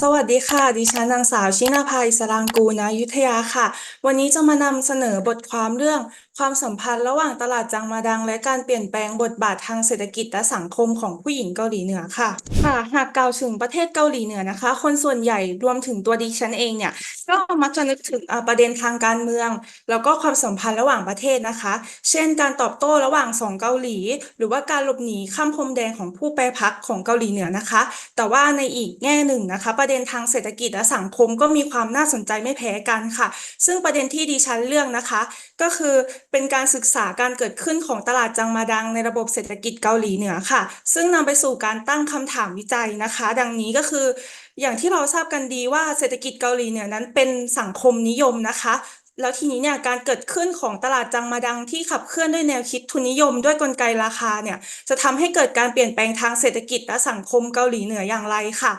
สวัสดีค่ะ ดิฉันนางสาวชินาภาอิสรางกูลนะยุทธยาค่ะ วันนี้จะมานำเสนอบทความเรื่อง ความสัมพันธ์ระหว่างตลาดจังมาดัง และการเปลี่ยนแปลงบทบาททางเศรษฐกิจและสังคมของผู้หญิงเกาหลีเหนือค่ะค่ะ หากกล่าวถึงประเทศเกาหลีเหนือนะคะ คนส่วนใหญ่รวมถึงตัวดิฉันเองเนี่ยก็มักจะนึกถึงประเด็นทางการเมือง แล้วก็ความสัมพันธ์ระหว่างประเทศนะคะ เช่น การตอบโต้ระหว่างสองเกาหลี หรือว่าการหลบหนีข้ามพรมแดนของผู้แปพักของเกาหลีเหนือนะคะ แต่ว่าในอีกแง่หนึ่งนะคะ ประเด็นทางเศรษฐกิจและสังคมก็มีความน่าสนใจไม่แพ้กันค่ะ ซึ่งประเด็นที่ดิฉันเลือกนะคะ ก็คือเป็นการศึกษาการเกิดขึ้นของตลาดจังมาดังในระบบเศรษฐกิจเกาหลีเหนือค่ะ ซึ่งนำไปสู่การตั้งคำถามวิจัยนะคะ ดังนี้ก็คือ อย่างที่เราทราบกันดีว่าเศรษฐกิจเกาหลีเหนือนั้นเป็นสังคมนิยมนะคะแล้วทีนี้เนี่ยการเกิดขึ้นของตลาดจังมาดังที่ขับเคลื่อนด้วยแนวคิดทุนนิยม ด้วยกลไกราคาเนี่ยจะทำให้เกิดการเปลี่ยนแปลงทางเศรษฐกิจและสังคมเกาหลีเหนืออย่างไรค่ะ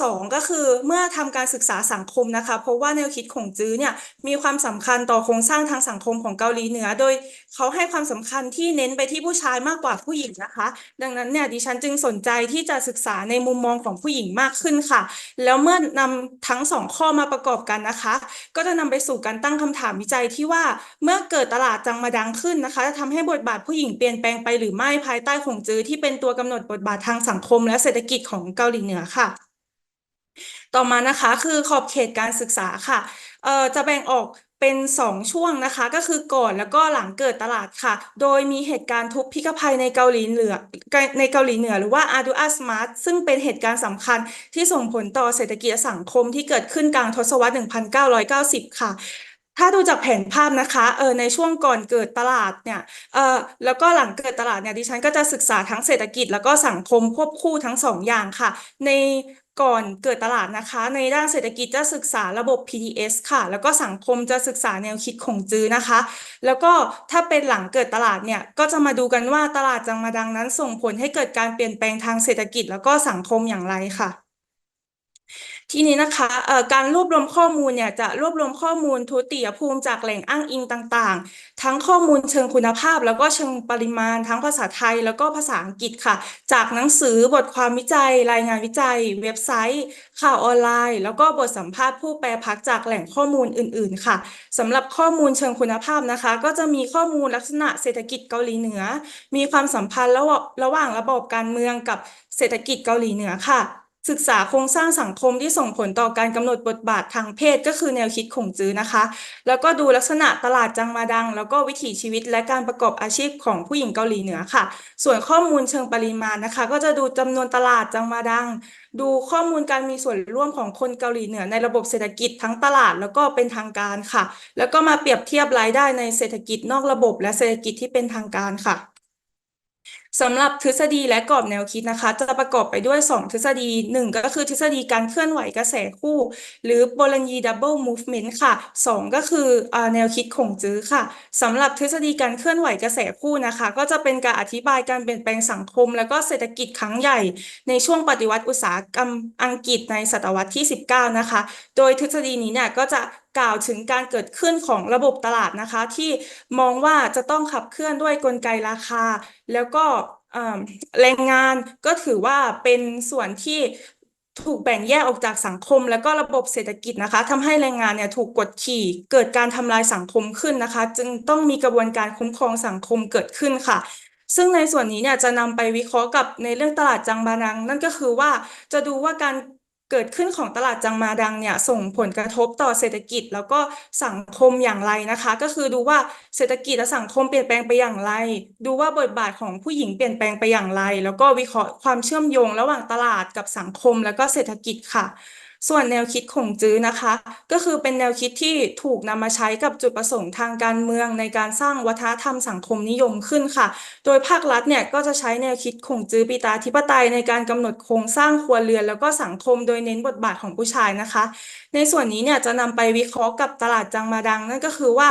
สองก็คือเมื่อทำการศึกษาสังคมนะคะเพราะว่าแนวคิดของจื้อเนี่ยมีความสำคัญต่อโครงสร้างทางสังคมของเกาหลีเหนือ โดยเขาให้ความสำคัญที่เน้นไปที่ผู้ชายมากกว่าผู้หญิงนะคะ ดังนั้นเนี่ยดิฉันจึงสนใจที่จะศึกษาในมุมมองของผู้หญิงมากขึ้นค่ะ แล้วเมื่อนำทั้งสองข้อมาประกอบกันนะคะ ก็จะนำไปสู่การตั้งคำถามวิจัยที่ว่าเมื่อเกิดตลาดจังมาดังขึ้นนะคะจะทำให้บทบาทผู้หญิงเปลี่ยนแปลงไปหรือไม่ภายใต้ของจื้อที่เป็นตัวกำหนดบทบาททางสังคมและเศรษฐกิจของเกาหลีเหนือค่ะ ต่อมานะคะคือขอบเขตการศึกษาค่ะเอ่อจะแบ่งออกเป็นสองช่วงนะคะก็คือก่อนแล้วก็หลังเกิดตลาดค่ะ โดยมีเหตุการณ์ทุบพิกภัยในเกาหลีเหนือในเกาหลีเหนือ หรือว่าอาดูอาสมาร์ทซึ่งเป็นเหตุการณ์สำคัญที่ส่งผลต่อเศรษฐกิจและสังคมที่เกิดขึ้นกลางทศวรรษ 1990 ค่ะถ้าดูจากแผนภาพนะคะเออในช่วงก่อนเกิดตลาดเนี่ยเออแล้วก็หลังเกิดตลาดเนี่ยดิฉันก็จะศึกษาทั้งเศรษฐกิจแล้วก็สังคมควบคู่ทั้งสองอย่างค่ะ ใน ก่อนเกิดตลาดนะคะ ในด้านเศรษฐกิจจะศึกษาระบบ PDS ค่ะ แล้วก็สังคมจะศึกษาแนวคิดของจื้อนะคะ แล้วก็ถ้าเป็นหลังเกิดตลาดเนี่ยก็จะมาดูกันว่าตลาดจังมาดังนั้นส่งผลให้เกิดการเปลี่ยนแปลงทางเศรษฐกิจ แล้วก็สังคมอย่างไรค่ะ ทีนี้นะคะการรวบรวมข้อมูลเนี่ยจะรวบรวมข้อมูลทุติยภูมิจากแหล่งอ้างอิงต่างๆ ทั้งข้อมูลเชิงคุณภาพ แล้วก็เชิงปริมาณ ทั้งภาษาไทยแล้วก็ภาษาอังกฤษค่ะ จากหนังสือบทความวิจัย รายงานวิจัย เว็บไซต์ ข่าวออนไลน์ แล้วก็บทสัมภาษณ์ผู้แปลพักจากแหล่งข้อมูลอื่น ๆ ค่ะสำหรับข้อมูลเชิงคุณภาพนะคะ ก็จะมีข้อมูลลักษณะเศรษฐกิจเกาหลีเหนือ มีความสัมพันธ์ระหว่างระบบการเมืองกับเศรษฐกิจเกาหลีเหนือค่ะ ศึกษาโครงสร้างสังคมที่ส่งผลต่อการกำหนดบทบาททางเพศก็คือแนวคิดของจื้อนะคะ แล้วก็ดูลักษณะตลาดจังมาดัง แล้วก็วิถีชีวิตและการประกอบอาชีพของผู้หญิงเกาหลีเหนือค่ะ ส่วนข้อมูลเชิงปริมาณนะคะ ก็จะดูจำนวนตลาดจังมาดัง ดูข้อมูลการมีส่วนร่วมของคนเกาหลีเหนือในระบบเศรษฐกิจทั้งตลาดแล้วก็เป็นทางการค่ะ แล้วก็มาเปรียบเทียบรายได้ในเศรษฐกิจนอกระบบ และเศรษฐกิจที่เป็นทางการค่ะ สำหรับทฤษฎีและกรอบแนวคิดนะคะ จะประกอบไปด้วย 2 ทฤษฎีหนึ่งก็คือทฤษฎีการเคลื่อนไหวกระแสคู่ หรือโบล a ญีดับเบิลมูฟเมนต์ค่ะสองก็คือแนวคิดของจื้อค่ะสำหรับทฤษฎีการเคลื่อนไหวกระแสคู่นะคะ ก็จะเป็นการอธิบายการเปลี่ยนแปลงสังคม และก็เศรษฐกิจครั้งใหญ่ ในช่วงปฏิวัติอุตสาหกรรมอังกฤษในศตวรรษที่ 19 นะคะ โดยทฤษฎีนี้เนี่ยก็จะ กล่าวถึงการเกิดขึ้นของระบบตลาดนะคะ ที่มองว่าจะต้องขับเคลื่อนด้วยกลไกราคา แล้วก็แรงงานก็ถือว่าเป็นส่วนที่ถูกแบ่งแยกออกจากสังคม แล้วก็ระบบเศรษฐกิจนะคะทำให้แรงงานเนี่ยถูกกดขี่ เกิดการทำลายสังคมขึ้นนะคะ จึงต้องมีกระบวนการคุ้มครองสังคมเกิดขึ้นค่ะ ซึ่งในส่วนนี้เนี่ยจะนำไปวิเคราะห์กับในเรื่องตลาดจังบานัง นั่นก็คือว่าจะดูว่าการ เกิดขึ้นของตลาดจังมาดังเนี่ยส่งผลกระทบต่อเศรษฐกิจ แล้วก็สังคมอย่างไรนะคะ ก็คือดูว่าเศรษฐกิจและสังคมเปลี่ยนแปลงไปอย่างไร ดูว่าบทบาทของผู้หญิงเปลี่ยนแปลงไปอย่างไร แล้วก็วิเคราะห์ความเชื่อมโยง ระหว่างตลาดกับสังคมแล้วก็เศรษฐกิจค่ะ ส่วนแนวคิดของจื้อนะคะ ก็คือเป็นแนวคิดที่ถูกนำมาใช้กับจุดประสงค์ทางการเมืองในการสร้างวัฒนธรรมสังคมนิยมขึ้นค่ะ โดยภาครัฐเนี่ยก็จะใช้แนวคิดของจื้อปิตาธิปไตยในการกำหนดโครงสร้างครัวเรือน แล้วก็สังคมโดยเน้นบทบาทของผู้ชายนะคะ ในส่วนนี้เนี่ยจะนำไปวิเคราะห์กับตลาดจังมาดัง นั่นก็คือว่า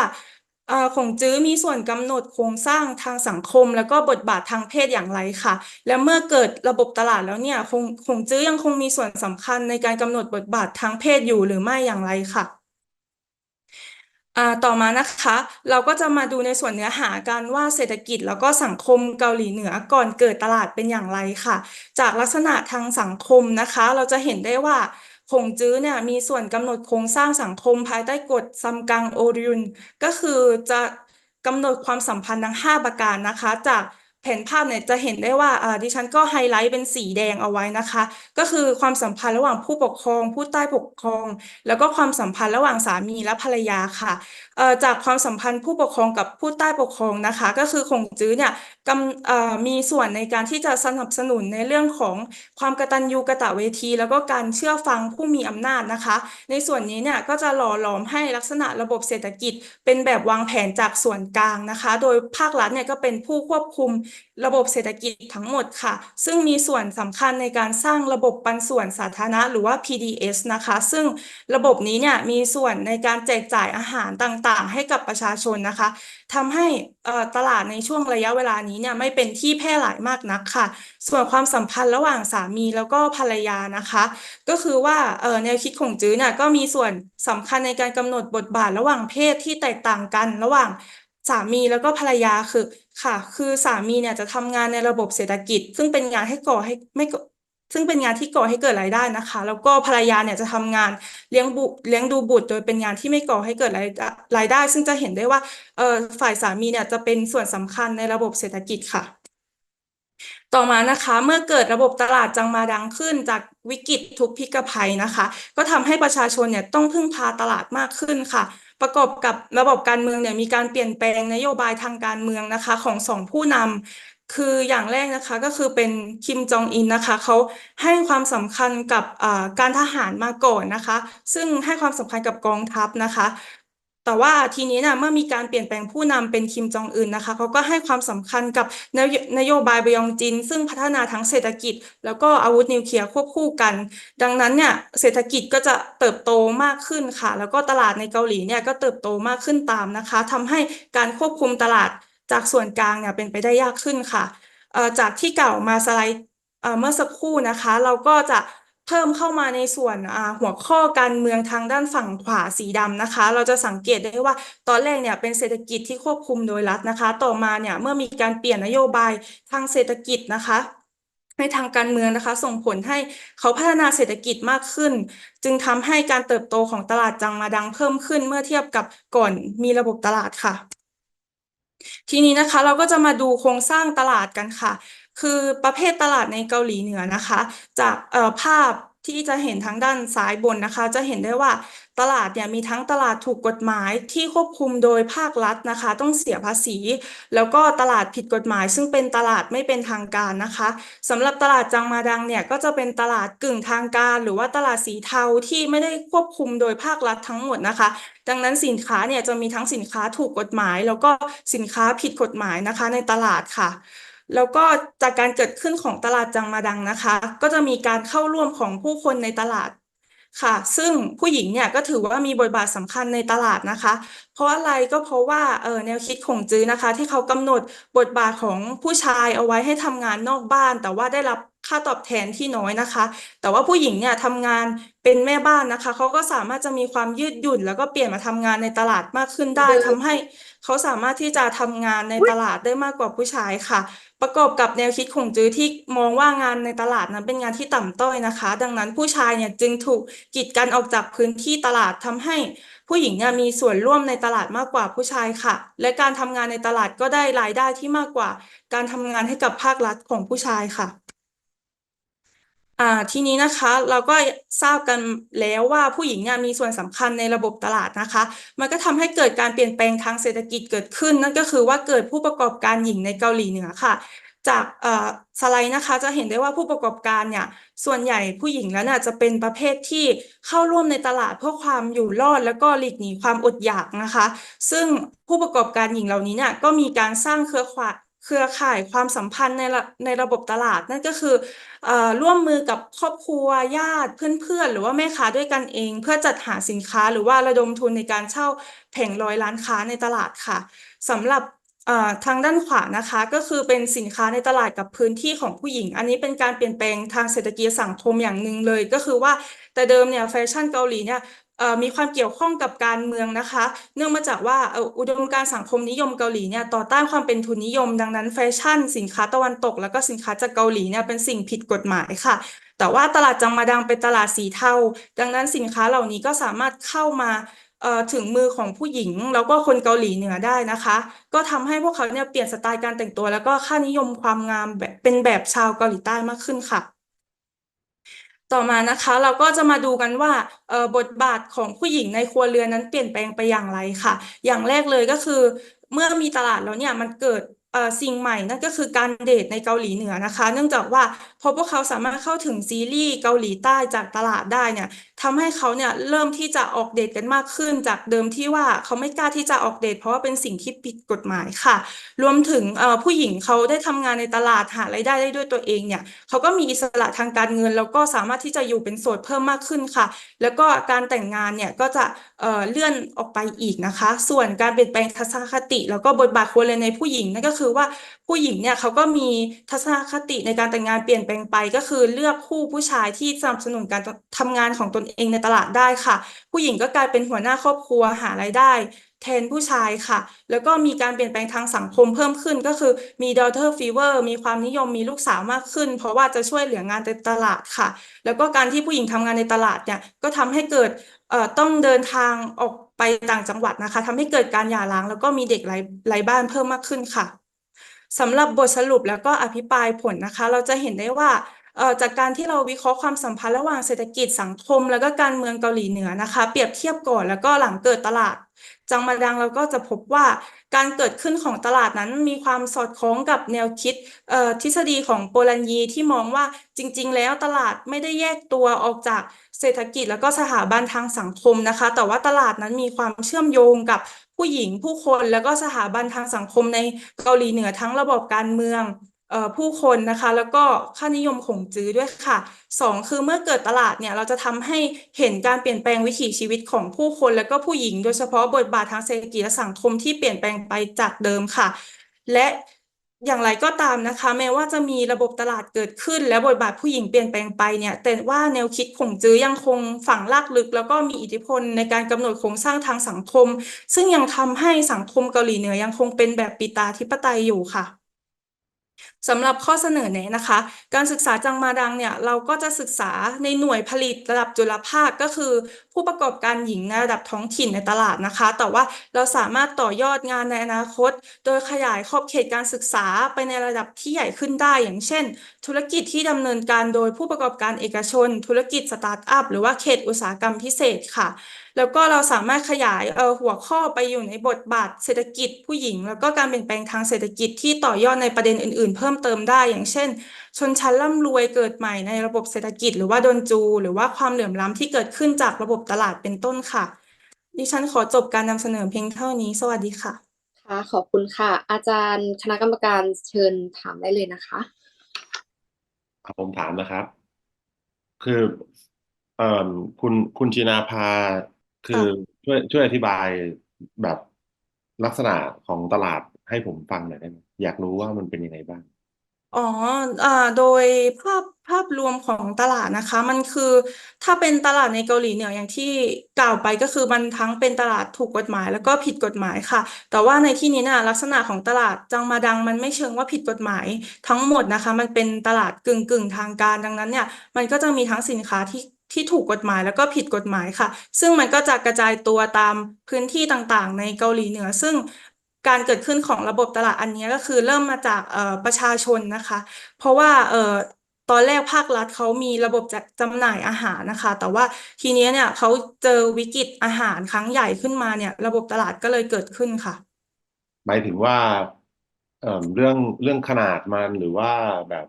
ของจื้อมีส่วนกำหนดโครงสร้างทางสังคม แล้วก็บทบาททางเพศอย่างไรค่ะ และเมื่อเกิดระบบตลาดแล้วเนี่ยคงของจื้อยังคงมีส่วนสำคัญในการกำหนดบทบาททางเพศอยู่หรือไม่อย่างไรค่ะต่อมานะคะ เราก็จะมาดูในส่วนเนื้อหากันว่าเศรษฐกิจแล้วก็สังคมเกาหลีเหนือก่อนเกิดตลาดเป็นอย่างไรค่ะ จากลักษณะทางสังคมนะคะ เราจะเห็นได้ว่า คงจื้อเนี่ยมีส่วนกำหนดโครงสร้างสังคมภายใต้กฎซัมกังโอรุนก็คือจะกำหนดความสัมพันธ์ทั้ง 5 ประการนะคะ จากแผนภาพเนี่ยจะเห็นได้ว่าดิฉันก็ไฮไลท์เป็นสีแดงเอาไว้นะคะ ก็คือความสัมพันธ์ระหว่างผู้ปกครอง ผู้ใต้ปกครอง แล้วก็ความสัมพันธ์ระหว่างสามีและภรรยาค่ะจากความสัมพันธ์ผู้ปกครองกับผู้ใต้ปกครองนะคะ ก็คือคงจื้อเนี่ยกำมีส่วนในการที่จะสนับสนุนในเรื่องของความกตัญญูกตเวที แล้วก็การเชื่อฟังผู้มีอำนาจนะคะ ในส่วนนี้เนี่ยก็จะหล่อหลอมให้ลักษณะระบบเศรษฐกิจ เป็นแบบวางแผนจากส่วนกลางนะคะ โดยภาครัฐเนี่ยก็เป็นผู้ควบคุมระบบเศรษฐกิจทั้งหมดค่ะ ซึ่งมีส่วนสำคัญในการสร้างระบบปันส่วนสาธารณะหรือว่า PDS นะคะ ซึ่งระบบนี้เนี่ยมีส่วนในการแจกจ่ายอาหารต่างๆ ให้กับประชาชนนะคะทำให้ตลาดในช่วงระยะเวลานี้เนี่ยไม่เป็นที่แพร่หลายมากนักค่ะ ส่วนความสัมพันธ์ระหว่างสามีแล้วก็ภรรยานะคะ ก็คือว่าแนวคิดของจื้อเนี่ยก็มีส่วนสำคัญในการกำหนดบทบาทระหว่างเพศที่แตกต่างกันระหว่างสามีแล้วก็ภรรยาคือค่ะ คือสามีเนี่ยจะทำงานในระบบเศรษฐกิจ ซึ่งเป็นงานให้ก่อให้ไม่ ซึ่งเป็นงานที่ก่อให้เกิดรายได้นะคะ แล้วก็ภรรยาเนี่ยจะทำงานเลี้ยงบุเลี้ยงดูบุตร โดยเป็นงานที่ไม่ก่อให้เกิดรายรายได้ ซึ่งจะเห็นได้ว่าเอ่อฝ่ายสามีเนี่ยจะเป็นส่วนสำคัญในระบบเศรษฐกิจค่ะ ต่อมานะคะเมื่อเกิดระบบตลาดจังมาดังขึ้นจากวิกฤตทุกพิกภัยนะคะ ก็ทำให้ประชาชนเนี่ยต้องพึ่งพาตลาดมากขึ้นค่ะประกอบกับระบบการเมืองเนี่ยมีการเปลี่ยนแปลงนโยบายทางการเมืองนะคะ ของสองผู้นำ คืออย่างแรกนะคะก็คือเป็นคิมจองอินนะคะเขาให้ความสำคัญกับการทหารมาก่อนนะคะ ซึ่งให้ความสำคัญกับกองทัพนะคะ แต่ว่าทีนี้นะเมื่อมีการเปลี่ยนแปลงผู้นำเป็นคิมจองอึนนะคะเขาก็ให้ความสำคัญกับนโยบายบยองจิน ซึ่งพัฒนาทั้งเศรษฐกิจ แล้วก็อาวุธนิวเคลียร์ควบคู่กัน ดังนั้นเนี่ยเศรษฐกิจก็จะเติบโตมากขึ้นค่ะ แล้วก็ตลาดในเกาหลีเนี่ยก็เติบโตมากขึ้นตามนะคะทำให้การควบคุมตลาด จากส่วนกลางเนี่ยเป็นไปได้ยากขึ้นค่ะจากที่เก่ามาสไลด์เมื่อสักครู่นะคะ เราก็จะเพิ่มเข้ามาในส่วนหัวข้อการเมืองทางด้านฝั่งขวาสีดำนะคะ เราจะสังเกตได้ว่าตอนแรกเนี่ยเป็นเศรษฐกิจที่ควบคุมโดยรัฐนะคะ ต่อมาเนี่ยเมื่อมีการเปลี่ยนนโยบายทางเศรษฐกิจนะคะในทางการเมืองนะคะส่งผลให้เขาพัฒนาเศรษฐกิจมากขึ้น จึงทำให้การเติบโตของตลาดจังมาดังเพิ่มขึ้นเมื่อเทียบกับก่อนมีระบบตลาดค่ะ ทีนี้นะคะเราก็จะมาดูโครงสร้างตลาดกันค่ะ คือประเภทตลาดในเกาหลีเหนือนะคะ จากภาพที่จะเห็นทางด้านซ้ายบนนะคะ จะเห็นได้ว่า ตลาดเนี่ยมีทั้งตลาดถูกกฎหมายที่ควบคุมโดยภาครัฐนะคะ ต้องเสียภาษี แล้วก็ตลาดผิดกฎหมาย ซึ่งเป็นตลาดไม่เป็นทางการนะคะสำหรับตลาดจังมาดังเนี่ยก็จะเป็นตลาดกึ่งทางการ หรือว่าตลาดสีเทาที่ไม่ได้ควบคุมโดยภาครัฐทั้งหมดนะคะ ดังนั้นสินค้าเนี่ยจะมีทั้งสินค้าถูกกฎหมาย แล้วก็สินค้าผิดกฎหมายนะคะในตลาดค่ะแล้วก็จากการเกิดขึ้นของตลาดจังมาดังนะคะ ก็จะมีการเข้าร่วมของผู้คนในตลาด ค่ะ ซึ่งผู้หญิงเนี่ยก็ถือว่ามีบทบาทสำคัญในตลาดนะคะ เพราะอะไรก็เพราะว่าเออแนวคิดของจื้อนะคะ ที่เขากำหนดบทบาทของผู้ชายเอาไว้ให้ทำงานนอกบ้าน แต่ว่าได้รับ ค่าตอบแทนที่น้อยนะคะ แต่ว่าผู้หญิงเนี่ยทำงานเป็นแม่บ้านนะคะ เขาก็สามารถจะมีความยืดหยุ่น แล้วก็เปลี่ยนมาทำงานในตลาดมากขึ้นได้ทำให้เขาสามารถที่จะทำงานในตลาดได้มากกว่าผู้ชายค่ะ ประกอบกับแนวคิดของจื้อที่มองว่างานในตลาดนั้นเป็นงานที่ต่ำต้อยนะคะ ดังนั้นผู้ชายเนี่ยจึงถูกกีดกันออกจากพื้นที่ตลาดทำให้ ผู้หญิงเนี่ยมีส่วนร่วมในตลาดมากกว่าผู้ชายค่ะ และการทำงานในตลาดก็ได้รายได้ที่มากกว่า การทำงานให้กับภาครัฐของผู้ชายค่ะ อ่าทีนี้นะคะเราก็ทราบกันแล้วว่าผู้หญิงเนี่ยมีส่วนสำคัญในระบบตลาดนะคะ มันก็ทำให้เกิดการเปลี่ยนแปลงทางเศรษฐกิจเกิดขึ้น นั่นก็คือว่าเกิดผู้ประกอบการหญิงในเกาหลีเหนือค่ะ จากสไลด์นะคะจะเห็นได้ว่าผู้ประกอบการเนี่ยส่วนใหญ่ผู้หญิงแล้วน่ะจะเป็นประเภทที่เข้าร่วมในตลาดเพื่อความอยู่รอด แล้วก็หลีกหนีความอดอยากนะคะ ซึ่งผู้ประกอบการหญิงเหล่านี้เนี่ยก็มีการสร้างเครือข่าย เครือข่ายความสัมพันธ์ในระในระบบตลาด นั่นก็คือร่วมมือกับครอบครัวญาติเพื่อนๆ หรือว่าแม่ค้าด้วยกันเอง เพื่อจัดหาสินค้าหรือว่าระดมทุนในการเช่าแผงลอยร้านค้าในตลาดค่ะสำหรับทางด้านขวานะคะก็คือเป็นสินค้าในตลาดกับพื้นที่ของผู้หญิง อันนี้เป็นการเปลี่ยนแปลงทางเศรษฐกิจสังคมอย่างหนึ่งเลย ก็คือว่าแต่เดิมเนี่ยแฟชั่นเกาหลีเนี่ย มีความเกี่ยวข้องกับการเมืองนะคะ เนื่องมาจากว่าอุดมการสังคมนิยมเกาหลีเนี่ยต่อต้านความเป็นทุนนิยม ดังนั้นแฟชั่น สินค้าตะวันตก แล้วก็สินค้าจากเกาหลีเนี่ยเป็นสิ่งผิดกฎหมายค่ะ แต่ว่าตลาดจังมาดังเป็นตลาดสีเทาดังนั้นสินค้าเหล่านี้ก็สามารถเข้ามาถึงมือของผู้หญิงแล้วก็คนเกาหลีเหนือได้นะคะ ก็ทำให้พวกเขาเนี่ยเปลี่ยนสไตล์การแต่งตัว แล้วก็ค่านิยมความงามแบบเป็นแบบชาวเกาหลีใต้มากขึ้นค่ะ ต่อมานะคะเราก็จะมาดูกันว่าบทบาทของผู้หญิงในครัวเรือนนั้นเปลี่ยนแปลงไปอย่างไรค่ะ อย่างแรกเลยก็คือ เมื่อมีตลาดแล้วเนี่ยมันเกิด สิ่งใหม่นั่นก็คือการเดทในเกาหลีเหนือนะคะ เนื่องจากว่าพอพวกเขาสามารถเข้าถึงซีรีส์เกาหลีใต้จากตลาดได้เนี่ยทำให้เขาเนี่ยเริ่มที่จะออกเดทกันมากขึ้น จากเดิมที่ว่าเขาไม่กล้าที่จะออกเดทเพราะว่าเป็นสิ่งที่ผิดกฎหมายค่ะ รวมถึงผู้หญิงเขาได้ทำงานในตลาดหารายได้ได้ด้วยตัวเองเนี่ยเขาก็มีอิสระทางการเงิน แล้วก็สามารถที่จะอยู่เป็นโสดเพิ่มมากขึ้นค่ะ แล้วก็การแต่งงานเนี่ยก็จะเเลื่อนออกไปอีกนะคะ ส่วนการเปลี่ยนแปลงทัศนคติ แล้วก็บทบาทควรือนในผู้หญิงนั่นก็คือือว่าผู้หญิงเนี่ยเขาก็มีทัศนคติในการแต่งงานเปลี่ยนแปลงไป ก็คือเลือกคู่ผู้ชายที่สนับสนุนการทำงานของตนเองในตลาดได้ค่ะ ผู้หญิงก็กลายเป็นหัวหน้าครอบครัวหารายได้แทนผู้ชายค่ะ แล้วก็มีการเปลี่ยนแปลงทางสังคมเพิ่มขึ้นก็คือมี daughter fever มีความนิยมมีลูกสาวมากขึ้น เพราะว่าจะช่วยเหลืองานในตลาดค่ะ แล้วก็การที่ผู้หญิงทำงานในตลาดเนี่ยก็ทำให้เกิดต้องเดินทางออกไปต่างจังหวัดนะคะทำให้เกิดการหย่าร้าง แล้วก็มีเด็กไร้ไร้บ้านเพิ่มมากขึ้นค่ะ สำหรับบทสรุปแล้วก็อภิปรายผลนะคะ เราจะเห็นได้ว่าจากการที่เราวิเคราะห์ความสัมพันธ์ระหว่างเศรษฐกิจสังคม แล้วก็การเมืองเกาหลีเหนือนะคะ เปรียบเทียบก่อนแล้วก็หลังเกิดตลาด จังมาดังเราก็จะพบว่าการเกิดขึ้นของตลาดนั้นมีความสอดคล้องกับแนวคิดทฤษฎีของโปลันยีที่มองว่าจริง ๆ แล้วตลาดไม่ได้แยกตัวออกจากเศรษฐกิจแล้วก็สถาบันทางสังคมนะคะ แต่ว่าตลาดนั้นมีความเชื่อมโยงกับผู้หญิงผู้คน แล้วก็สถาบันทางสังคมในเกาหลีเหนือทั้งระบบการเมือง ผู้คนนะคะ แล้วก็ค่านิยมของจื้อด้วยค่ะสองคือเมื่อเกิดตลาดเนี่ยเราจะทำให้เห็นการเปลี่ยนแปลงวิถีชีวิตของผู้คน แล้วก็ผู้หญิง โดยเฉพาะบทบาททางเศรษฐกิจและสังคมที่เปลี่ยนแปลงไปจากเดิมค่ะ และอย่างไรก็ตามนะคะ แม้ว่าจะมีระบบตลาดเกิดขึ้น และบทบาทผู้หญิงเปลี่ยนแปลงไปเนี่ย แต่ว่าแนวคิดของจื้อยังคงฝังรากลึก แล้วก็มีอิทธิพลในการกำหนดโครงสร้างทางสังคม ซึ่งยังทำให้สังคมเกาหลีเหนือยังคงเป็นแบบปิตาธิปไตยอยู่ค่ะ สำหรับข้อเสนอแนะนะคะ การศึกษาจังมาดังเนี่ยเราก็จะศึกษาในหน่วยผลิตระดับจุลภาคก็คือ ผู้ประกอบการหญิงในระดับท้องถิ่นในตลาดนะคะ แต่ว่าเราสามารถต่อยอดงานในอนาคต โดยขยายขอบเขตการศึกษาไปในระดับที่ใหญ่ขึ้นได้ อย่างเช่น ธุรกิจที่ดำเนินการโดยผู้ประกอบการเอกชน ธุรกิจสตาร์ทอัพหรือว่าเขตอุตสาหกรรมพิเศษค่ะ แล้วก็เราสามารถขยายเออหัวข้อไปอยู่ในบทบาทเศรษฐกิจผู้หญิง แล้วก็การเปลี่ยนแปลงทางเศรษฐกิจที่ต่อยอดในประเด็นอื่นๆ เพิ่มเติมได้ อย่างเช่น ชนชั้นร่ำรวยเกิดใหม่ในระบบเศรษฐกิจ หรือว่าโดนจู หรือว่าความเหลื่อมล้ำที่เกิดขึ้นจากระบบตลาดเป็นต้นค่ะ ดิฉันขอจบการนำเสนอเพียงเท่านี้ สวัสดีค่ะค่ะขอบคุณค่ะ อาจารย์คณะกรรมการเชิญถามได้เลยนะคะครับผมถามนะครับ คือเอ่อคุณคุณจีนาภาคือช่วยช่วยอธิบายแบบลักษณะของตลาดให้ผมฟังหน่อยได้ไหมอยากรู้ว่ามันเป็นยังไงบ้าง อ๋อ อ่า โดยภาพภาพรวมของตลาดนะคะ มันคือถ้าเป็นตลาดในเกาหลีเหนืออย่างที่กล่าวไปก็คือมันทั้งเป็นตลาดถูกกฎหมาย แล้วก็ผิดกฎหมายค่ะ แต่ว่าในที่นี้น่ะลักษณะของตลาดจังมาดังมันไม่เชิงว่าผิดกฎหมาย ทั้งหมดนะคะ มันเป็นตลาดกึ่งกึ่งทางการดังนั้นเนี่ยมันก็จะมีทั้งสินค้าที่ที่ถูกกฎหมายแล้วก็ผิดกฎหมายค่ะ ซึ่งมันก็จะกระจายตัวตามพื้นที่ต่างๆ ในเกาหลีเหนือ ซึ่ง การเกิดขึ้นของระบบตลาดอันนี้ก็คือเริ่มมาจากเอ่อประชาชนนะคะ เพราะว่าเอ่อตอนแรกภาครัฐเขามีระบบจัดจำหน่ายอาหารนะคะ แต่ว่าทีนี้เนี่ยเขาเจอวิกฤตอาหารครั้งใหญ่ขึ้นมาเนี่ย ระบบตลาดก็เลยเกิดขึ้นค่ะ หมายถึงว่าเอ่อเรื่องเรื่องขนาดมันหรือว่าแบบ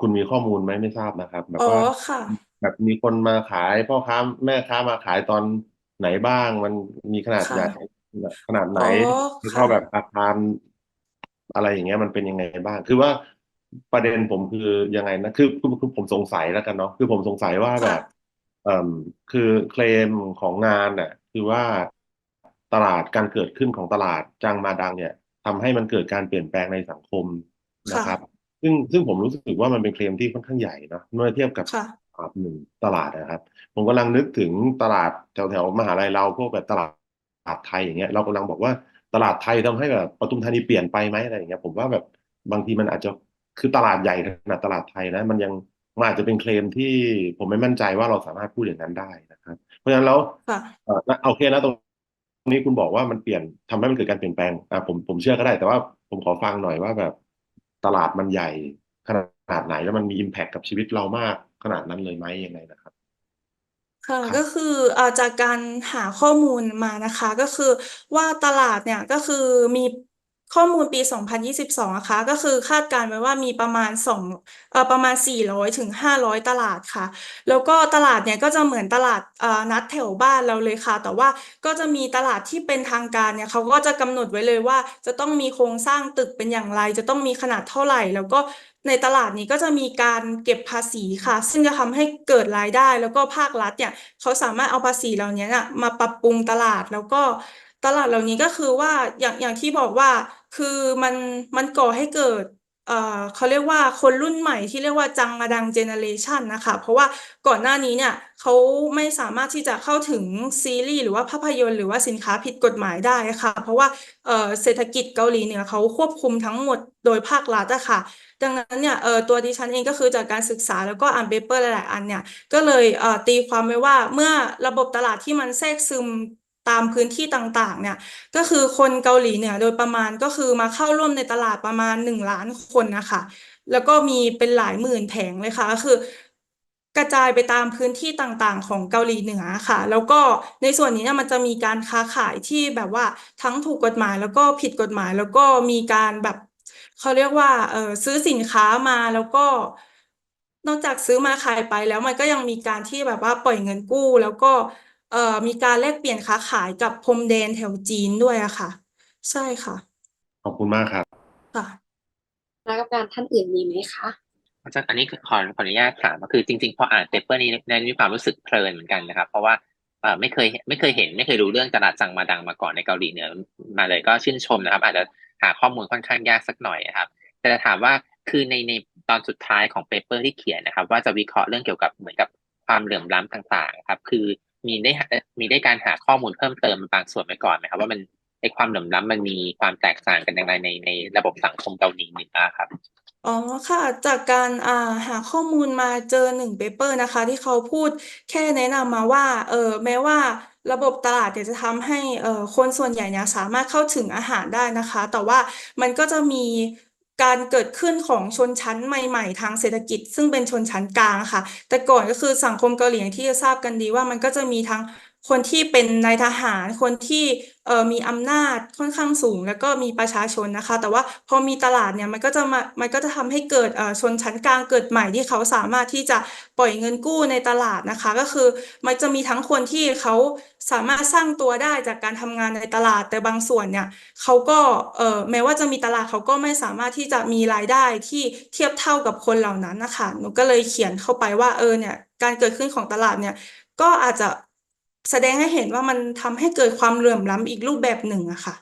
คุณมีข้อมูลไหมไม่ทราบนะครับ แบบอ๋อว่าค่ะแบบมีคนมาขายพ่อค้าแม่ค้ามาขายตอนไหนบ้าง มันมีขนาดค่ะใหญ่ ขนาดไหน อ๋อแล้วก็ค่ะ แบบอาคารอะไรอย่างเงี้ยมันเป็นยังไงบ้าง คือว่าประเด็นผมคือยังไงนะคือคือคือผมสงสัยแล้วกันเนาะคือผมสงสัยว่าแบบเอ่อคือเคลมของงานน่ะ คือว่าตลาดการเกิดขึ้นของตลาดจางมาดังเนี่ยทำให้มันเกิดการเปลี่ยนแปลงในสังคมนะครับ ซึ่งซึ่งผมรู้สึกว่ามันเป็นเคลมที่ค่อนข้างใหญ่เนอะเมื่อเทียบกับค่ะ ตลาดหนึ่งตลาดนะครับ ผมกำลังนึกถึงตลาดแถวแถวมหาลัยเราพวกแบบตลาดตลาดไทยอย่างเงี้ยเรากำลังบอกว่าตลาดไทยทำให้แบบปทุมธานีเปลี่ยนไปไหมอะไรอย่างเงี้ยผมว่าแบบบางทีมันอาจจะคือตลาดใหญ่ขนาดตลาดไทยนะมันยังมันอาจจะเป็นเคลมที่ผมไม่มั่นใจว่าเราสามารถพูดอย่างนั้นได้นะครับ เพราะฉะนั้นแล้วค่ะเอ่อโอเคนะตรงนี้คุณบอกว่ามันเปลี่ยนทำให้มันเกิดการเปลี่ยนแปลงอะผมผมเชื่อก็ได้ แต่ว่าผมขอฟังหน่อยว่าแบบตลาดมันใหญ่ขนาดไหนแล้วมันมี impact กับชีวิตเรามากขนาดนั้นเลยไหมยังไงนะครับ ค่ะครับ ก็คือเอ่อจากการหาข้อมูลมานะคะ ก็คือว่าตลาดเนี่ยก็คือมี ข้อมูลปี 2022นะคะก็คือคาดการณ์ไว้ว่ามีประมาณสองเอ่อประมาณ 400ถึง500 ตลาดค่ะ แล้วก็ตลาดเนี่ยก็จะเหมือนตลาดเอ่อนัดแถวบ้านเราเลยค่ะ แต่ว่าก็จะมีตลาดที่เป็นทางการเนี่ยเขาก็จะกำหนดไว้เลยว่า จะต้องมีโครงสร้างตึกเป็นอย่างไร จะต้องมีขนาดเท่าไหร่ แล้วก็ในตลาดนี้ก็จะมีการเก็บภาษีค่ะ ซึ่งจะทำให้เกิดรายได้ แล้วก็ภาครัฐเนี่ยเขาสามารถเอาภาษีเหล่านี้นะมาปรับปรุงตลาดแล้วก็ ตลาดเหล่านี้ก็คือว่าอย่างอย่างที่บอกว่าคือมันมันก่อให้เกิดเอ่อเขาเรียกว่าคนรุ่นใหม่ที่เรียกว่าจังมาดังเจเนเรชันนะคะ เพราะว่าก่อนหน้านี้เนี่ยเขาไม่สามารถที่จะเข้าถึงซีรีส์หรือว่าภาพยนตร์หรือว่าสินค้าผิดกฎหมายได้ค่ะ เพราะว่าเอ่อเศรษฐกิจเกาหลีเหนือเขาควบคุมทั้งหมดโดยภาครัฐอะค่ะดังนั้นเนี่ยเอ่อตัวดิฉันเองก็คือจากการศึกษาแล้วก็อ่านเปเปอร์หลายๆอันเนี่ยก็เลยเอ่อตีความไว้ว่าเมื่อระบบตลาดที่มันแทรกซึม ตามพื้นที่ต่างๆ เนี่ย ก็คือคนเกาหลีเหนือโดยประมาณก็คือมาเข้าร่วมในตลาดประมาณหนึ่งล้านคนนะคะ แล้วก็มีเป็นหลายหมื่นแผงเลยค่ะก็คือกระจายไปตามพื้นที่ต่างๆ ของเกาหลีเหนือค่ะ แล้วก็ในส่วนนี้เนี่ยมันจะมีการค้าขายที่แบบว่าทั้งถูกกฎหมายแล้วก็ผิดกฎหมาย แล้วก็มีการแบบเขาเรียกว่าเออซื้อสินค้ามาแล้วก็นอกจากซื้อมาขายไปแล้วมันก็ยังมีการที่แบบว่าปล่อยเงินกู้ แล้วก็ เอ่อมีการแลกเปลี่ยนค้าขายกับพรมแดนแถวจีนด้วยอะค่ะ ใช่ค่ะขอบคุณมากครับ ค่ะ คณะกรรมการท่านอื่นมีไหมคะ อาจารย์อันนี้ขอขออนุญาตถามก็คือจริงๆพออ่านเปเปอร์นี้ในมีความรู้สึกเพลินเหมือนกันนะครับ เพราะว่าเอ่อไม่เคยไม่เคยเห็น ไม่เคยรู้เรื่องตลาดจังมาดังมาก่อนในเกาหลีเหนือมาเลยก็ชื่นชมนะครับ อาจจะหาข้อมูลค่อนข้างยากสักหน่อยนะครับ แต่จะถามว่าคือในในตอนสุดท้ายของเปเปอร์ที่เขียนนะครับ ว่าจะวิเคราะห์เรื่องเกี่ยวกับเหมือนกับความเหลื่อมล้ำต่างๆครับคือ มีได้มีได้การหาข้อมูลเพิ่มเติมบางส่วนไว้ก่อนไหมครับ ว่ามันในความเหลื่อมล้ำมันมีความแตกต่างกันอย่างไรในในระบบสังคมเกาหลีเหนือครับอ๋อค่ะ จากการอ่าหาข้อมูลมาเจอหนึ่งเปเปอร์นะคะ ที่เขาพูดแค่แนะนำมาว่าเออแม้ว่าระบบตลาดเนี่ยจะทำให้เออคนส่วนใหญ่เนี่ยสามารถเข้าถึงอาหารได้นะคะ แต่ว่ามันก็จะมี การเกิดขึ้นของชนชั้นใหม่ ๆ ทางเศรษฐกิจ ซึ่งเป็นชนชั้นกลางค่ะ แต่ก่อนก็คือสังคมเกาหลีอย่างที่จะทราบกันดีว่ามันก็จะมีทั้ง คนที่เป็นนายทหารคนที่เออมีอำนาจค่อนข้างสูง แล้วก็มีประชาชนนะคะ แต่ว่าพอมีตลาดเนี่ยมันก็จะมามันก็จะทำให้เกิดเออชนชั้นกลางเกิดใหม่ที่เขาสามารถที่จะปล่อยเงินกู้ในตลาดนะคะ ก็คือมันจะมีทั้งคนที่เขาสามารถสร้างตัวได้จากการทำงานในตลาดแต่บางส่วนเนี่ยเขาก็เออแม้ว่าจะมีตลาดเขาก็ไม่สามารถที่จะมีรายได้ที่เทียบเท่ากับคนเหล่านั้นนะคะหนูก็เลยเขียนเข้าไปว่าเออเนี่ยการเกิดขึ้นของตลาดเนี่ยก็อาจจะ แสดงให้เห็นว่ามันทำให้เกิดความเหลื่อมล้ำอีกรูปแบบหนึ่งอะค่ะ